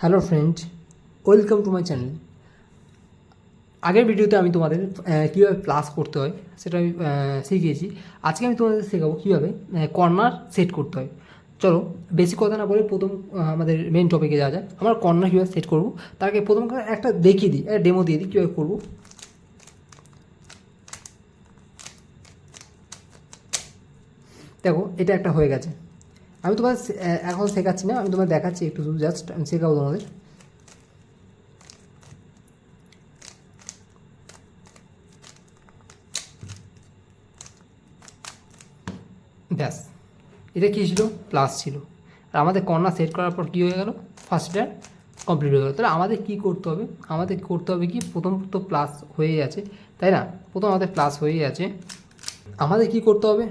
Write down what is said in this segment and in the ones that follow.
Hello friend welcome to my channel আগের ভিডিওতে আমি তোমাদের কীভাবে প্লাস করতে হয় সেটা আমি শিখিয়েছি। আজকে আমি তোমাদের শেখাবো কীভাবে কর্নার সেট করতে হয়। চলো, বেশি কথা না বলে প্রথম আমাদের মেন টপিকে যাওয়া যায় আমরা কর্নার কীভাবে সেট করব? আগে প্রথম একটা দেখিয়ে দিই, একটা ডেমো দিয়ে দিই কীভাবে করব। দেখো, এটা একটা হয়ে গেছে। আমি তোমার এখন শেখাচ্ছি না, আমি তোমার দেখাচ্ছি একটু শুধু জাস্ট আমি শেখাবো তোমাদের। ব্যাস, এটা কী ছিল? প্লাস ছিল। আর আমাদের কর্নার সেট করার পর কী হয়ে গেল? ফার্স্ট ইয়ার কমপ্লিট হয়ে গেল। তাহলে আমাদের কী করতে হবে? আমাদের করতে হবে কি? প্রথম তো প্লাস হয়েই আছে, তাই না? প্রথম আমাদের প্লাস হয়েই আছে। আমাদের কি করতে হবে?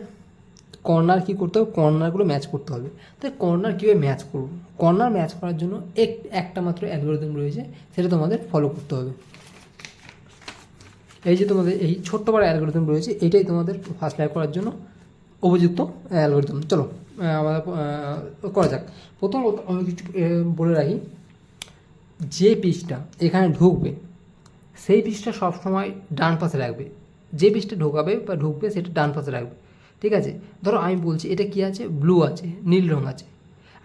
কর্নার কি করতে হবে? কর্নারগুলো ম্যাচ করতে হবে। তাই কর্নার কীভাবে ম্যাচ করব? কর্নার ম্যাচ করার জন্য এক, একটা মাত্র অ্যালগোরিদম রয়েছে, সেটা তোমাদের ফলো করতে হবে। এই যে তোমাদের, এই ছোট্ট বড় অ্যালগোরিদম রয়েছে, এটাই তোমাদের ফার্স্ট লাইভ করার জন্য উপযুক্ত অ্যালগোরিদম চলো আমরা করা যাক। প্রথম আমি কিছু বলে রাখি, যে পিসটা এখানে ঢুকবে, সেই পিসটা সবসময় ডান পাশে রাখবে। যে পিসটা ঢোকাবে বা ঢুকবে, সেটা ডান পাশে রাখবে। ঠিক আছে? ধরো আমি বলছি, এটা কি আছে? ব্লু আছে, নীল রং আছে।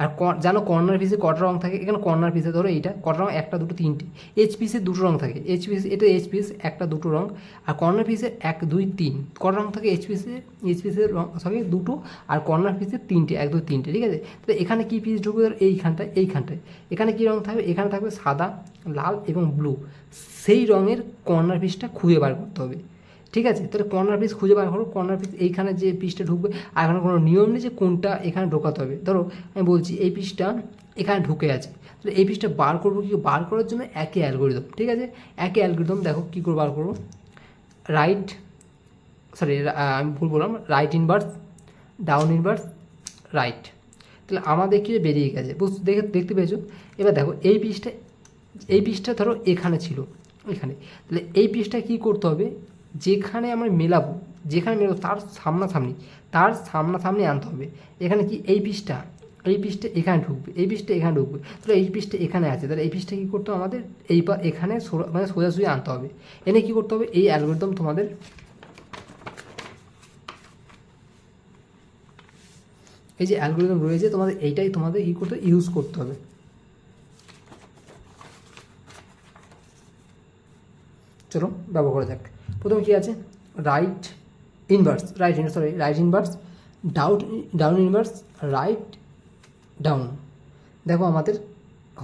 আর জানো কর্নার পিসে কটা রং থাকে? এখানে কর্নার পিসে ধরো এইটা, কটা রং? একটা, দুটো, তিনটে। এইচ পিসে দুটো রং থাকে। এইচ পিস এটা এইচ পিস একটা, দুটো রং। আর কর্নার পিসে এক, দুই, তিন। কটা রং থাকে? এইচ পিসে এইচ পিসের রং থাকে দুটো। আর কর্নার পিসে তিনটে, এক, দুই, তিনটে, ঠিক আছে? তো এখানে কী পিস ঢুকবে? ধরো এইখানটায় এইখানটায়। এখানে কী রং থাকবে? এখানে থাকবে সাদা, লাল এবং ব্লু সেই রঙের কর্নার পিসটা খুঁজে বার করতে হবে। ঠিক আছে? তাহলে কর্নার পিস খুঁজে বার করো। কর্নার পিস এইখানে যে পিসটা ঢুকবে, আর এখানে কোনো নিয়ম নেই যে কোনটা এখানে ঢোকাতে হবে। ধরো, আমি বলছি এই পিসটা এখানে ঢুকে আছে। তাহলে এই পিসটা বার করব কি? বার করার জন্য একই অ্যালগোরিদম ঠিক আছে? একই অ্যালগোরিদম দেখো কী করে বার করব। রাইট সরি আমি ভুল বললাম। Right inverse down inverse right তাহলে আমাদের কি বেরিয়ে গেছে? বুঝতে দেখে, দেখতে পেয়েছ? এবার দেখো, এই পিসটা এই পিসটা ধরো এখানে ছিল, এখানে। তাহলে এই পিসটা কি করতে হবে? যেখানে আমরা মেলাবো, যেখানে মেলাবো, তার সামনাসামনি তার সামনাসামনি আনতে হবে। এখানে কি এই পিসটা এই পিসটা এখানে ঢুকবে, এই পিসটা এখানে ঢুকবে। তাহলে এই পিসটা এখানে আছে, তাহলে এই পিসটা কী করতে হবে আমাদের? এই পা, এখানে মানে সোজাসুজি আনতে হবে। এনে কী করতে হবে? এই অ্যালগোরিদম তোমাদের এই যে অ্যালগোরিদম রয়েছে, তোমাদের এইটাই তোমাদের কী করতে ইউজ করতে হবে। চলো ব্যবহার করা যাক প্রথমে কী আছে? Right inverse right sorry right inverse doubt down inverse right down দেখো আমাদের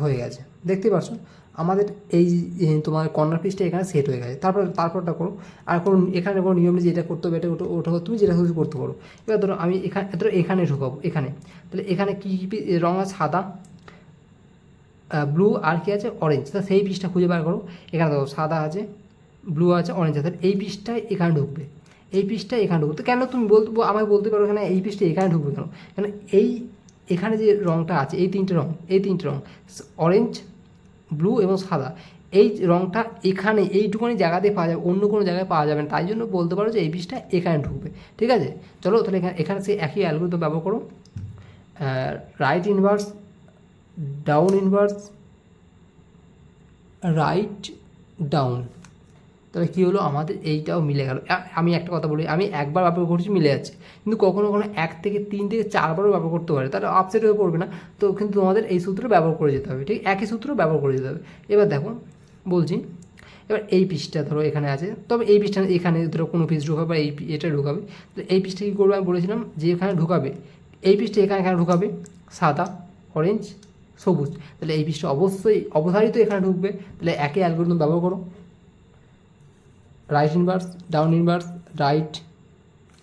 হয়ে গেছে। দেখতে পাচ্ছ? আমাদের এই তোমার কর্নার পিসটা এখানে সেট হয়ে গেছে। তারপর, তারপরটা করো। আর কোনো এখানে কোনো নিয়ম নেই যে এটা করতে হবে, এটা ওটা তুমি যেটা খুশি করতে পারো। এবার ধরো আমি এখানে ধরো এখানে ঢুকাবো, এখানে। তাহলে এখানে কী কী রঙ আছে? সাদা। ব্লু আর কি আছে? অরেঞ্জ তা সেই পিসটা খুঁজে বার করো। এখানে দেখো, সাদা আছে ব্লু আছে অরেঞ্জ আছে, এই পিসটা এখানে ঢুকবে। এই পিসটা এখানে ঢুকবে। তো কেন তুমি বলতে আমাকে বলতে পারো এখানে এই পিসটা এখানে ঢুকবে কেন? কেন এই এখানে যে রঙটা আছে, এই তিনটে রঙ এই তিনটে রঙ অরেঞ্জ ব্লু এবং সাদা, এই রঙটা এখানে, এইটুকুনি জায়গাতে পাওয়া যাবে, অন্য কোনো জায়গায় পাওয়া যাবে না। তাই জন্য বলতে পারো যে এই পিসটা এখানে ঢুকবে, ঠিক আছে? চলো তাহলে এখানে এখানে সেই একই অ্যালগোরিদম ব্যবহার করো। Right inverse down inverse right down তাহলে কী হলো? আমাদের এইটাও মিলে গেল। আমি একটা কথা বলি, আমি একবার ব্যবহার করছি মিলে যাচ্ছে। কিন্তু কখনো কখনো এক থেকে তিন থেকে চারবারও ব্যবহার করতে পারে। তাহলে আপসেট হয়ে পড়বে না। তো কিন্তু তোমাদের এই সূত্র ব্যবহার করে যেতে হবে, ঠিক? একই সূত্র ব্যবহার করে যেতে হবে। এবার দেখো, বলছি, এবার এই পিসটা ধরো এখানে আছে। তবে এই পিসটা এখানে ধরো কোনো পিস ঢুকাবে বা এই এটা ঢুকাবে। তো এই পিসটা কী করবে? আমি বলেছিলাম যে এখানে ঢুকাবে। এই পিসটা এখানে এখানে ঢুকাবে? সাদা অরেঞ্জ সবুজ। তাহলে এই পিসটা অবশ্যই অবধারিত এখানে ঢুকবে। তাহলে একই অ্যালগোরিদম ব্যবহার করো। Right inverse down inverse right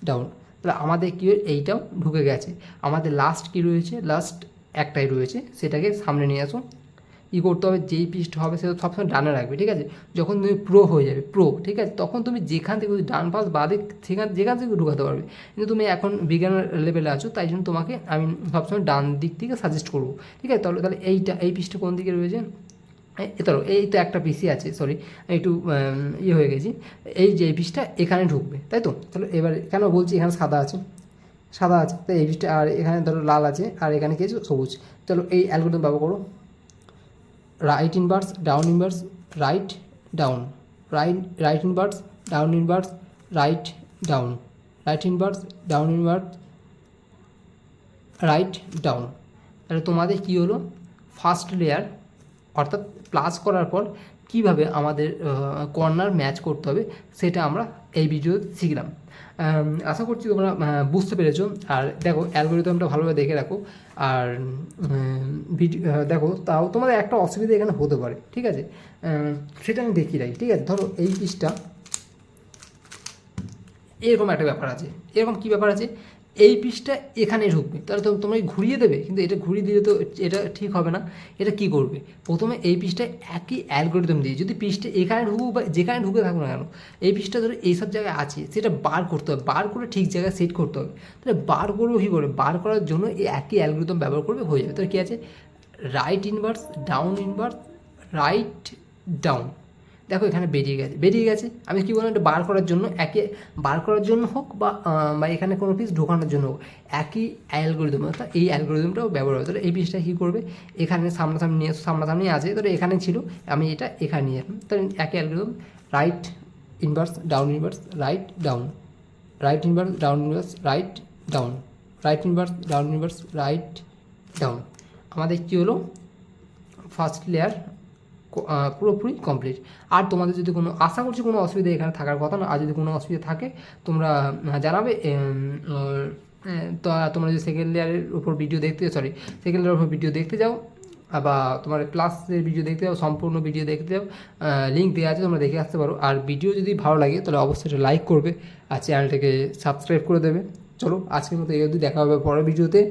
down তাহলে আমাদের কী এইটাও ঢুকে গেছে। আমাদের লাস্ট কী রয়েছে? লাস্ট একটাই রয়েছে। সেটাকে সামনে নিয়ে আসো ই করতে হবে, যেই পিসটা হবে, সেটা সবসময় ডানে রাখবে, ঠিক আছে? যখন তুমি প্রো হয়ে যাবে প্রো ঠিক আছে? তখন তুমি যেখান থেকে ডান পাশ বাদে সেখান, যেখান থেকে ঢুকাতে পারবে। কিন্তু তুমি এখন বিজ্ঞানের লেভেলে আছো, তাই জন্য তোমাকে আমি সবসময় ডান দিক থেকে সাজেস্ট করব, ঠিক আছে? তাহলে তাহলে এইটা, এই পিসটা কোন দিকে রয়েছে? এই ধরো, এই তো একটা পিসি আছে সরি একটু ইয়ে হয়ে গেছি। এই যে এই পিসটা এখানে ঢুকবে, তাই তো? তাহলে এবার কেন বলছি এখানে সাদা আছে? সাদা আছে তো এই পিসটা, আর এখানে ধরো লাল আছে, আর এখানে কি আছে? সবুজ। চলো এই অ্যালগোরিদম ব্যবহার করো। Right inverse down inverse right down right right inverse down inverse right down right inverse down inverse right down তাহলে তোমাদের কী হলো? ফার্স্ট লেয়ার অর্থাৎ প্লাস করার পর কীভাবে আমাদের কর্নার ম্যাচ করতে হবে সেটা আমরা এই ভিডিওতে শিখলাম। আশা করছি তোমরা বুঝতে পেরেছ। আর দেখো অ্যালগোরিদমটা ভালোভাবে দেখে রাখো। আর ভিডিও দেখো, তাও তোমাদের একটা অসুবিধা এখানে হতে পারে, ঠিক আছে? সেটা আমি দেখিয়ে রাখি, ঠিক আছে? ধরো এই পিসটা এরকম একটা ব্যাপার আছে। এরকম কী ব্যাপার আছে? এই পিসটা এখানে ঢুকবে। তাহলে তো তোমরা ঘুরিয়ে দেবে, কিন্তু এটা ঘুরিয়ে দিলে তো এটা ঠিক হবে না। এটা কি করবে? প্রথমে এই পিসটা একই অ্যালগোরিদম দিয়ে, যদি পিসটা এখানে ঢুকুক বা যেখানে ঢুকে থাকুক না কেন, এই পিসটা ধরো এইসব জায়গায় আছে, সেটা বার করতে হবে। বার করে ঠিক জায়গায় সেট করতে হবে। তাহলে বার করব কী করে বার করার জন্য এই একই অ্যালগোরিদম ব্যবহার করবে, হয়ে যাবে। তাহলে কী আছে? Right inverse down inverse right down দেখো এখানে বেরিয়ে গেছে। বেরিয়ে গেছে, আমি কি বললাম? এটা বার করার জন্য একে বার করার জন্য হোক বা বা এখানে কোনো পিস ঢোকানোর জন্য হোক, একই অ্যালগোরিদম অর্থাৎ এই অ্যালগোরিদমটাও ব্যবহার হবে। তাহলে এই পিসটা কী করবে? এখানে সামনাসামনি নিয়ে সামনাসামনি আছে। তাহলে এখানে ছিল, আমি এটা এখানে নিয়ে তাহলে একই algorithm right inverse down inverse right down right inverse down inverse right down right inverse down inverse right down আমাদের কী হলো? ফার্স্ট লেয়ার পুরোপুরি কমপ্লিট আর তোমাদের যদি কোনো, আশা করছি কোনো অসুবিধা এখানে থাকার কথা না, আর যদি কোনো অসুবিধা থাকে, তোমরা জানাবে তোমরা যদি সেকেন্ড লেয়ারের উপর ভিডিও দেখতে সরি সেকেন্ড লেয়ারের উপর ভিডিও দেখতে যাও বা তোমার ক্লাসের ভিডিও দেখতে যাও, সম্পূর্ণ ভিডিও দেখতে যাও লিঙ্ক দেওয়া আছে, তোমরা দেখে আসতে পারো। আর ভিডিও যদি ভালো লাগে, তাহলে অবশ্যই লাইক করবে, আর চ্যানেলটাকে সাবস্ক্রাইব করে দেবে। চলো, আজকের মতো এই অবধি দেখা হবে পরের ভিডিওতে